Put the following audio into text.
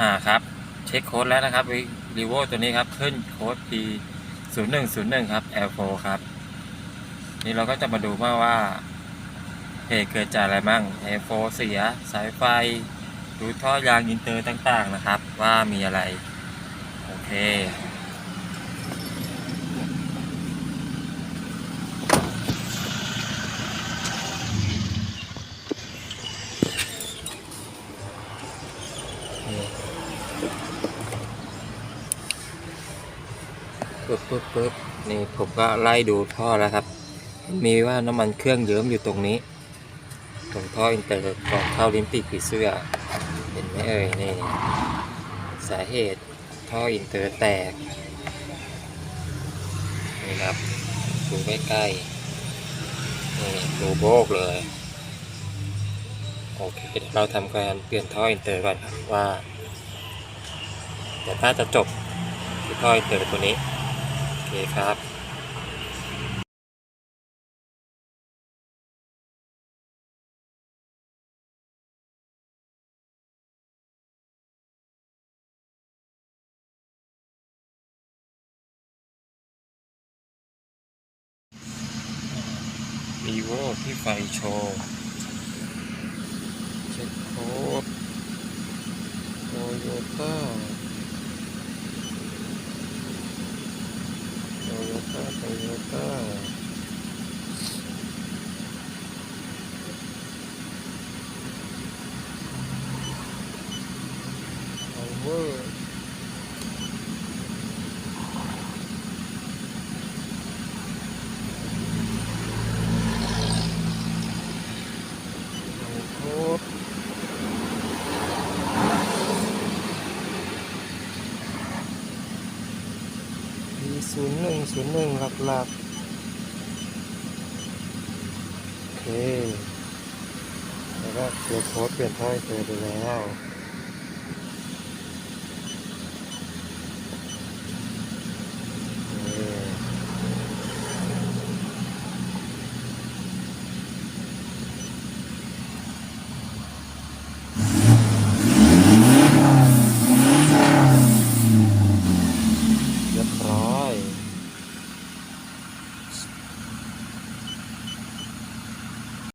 อ่าครับ เช็คโค้ดแล้วนะครับรีโวตัวนี้ครับขึ้นโค้ด P 0 1 0 1ครับ L4 ครับ นี่เราก็จะมาดูว่าว่าเหตุเกิดจากอะไรมั่ง L4 เสีย สายไฟดูท่อยางอินเตอร์ต่างๆนะครับ ว่ามีอะไร โอเค ปึ๊บปึ๊บปึ๊บนี่ผมก็ไล่ดูท่อแล้วครับ มีว่าน้ำมันเครื่องเยิ้มอยู่ตรงนี้ ตรงท่ออินเตอร์ก่อนเข้าลิ้นปีกผีเสื้อ เห็นไหมเอ่ยนี่สาเหตุท่ออินเตอร์แตก นี่ครับดูใกล้ๆนี่ดูโบกเลย โอเคเราทำการเปลี่ยนท่ออินเตอร์ก่อนครับว่าเดี๋ยวน่าจะจบที่ท่ออินเตอร์ตัวนี้ เคครับรีโวที่ไฟโชว์เช็คโค้ดโตโยต้า โตโยต้าโตโยต้าพาวเวอร์โค้ดมี ศูนย์หนึ่งศูนย์หนึ่งหลักๆโอเค แล้วก็เปลี่ยนโค้ดเปลี่ยนท่อยเจอไปแล้ว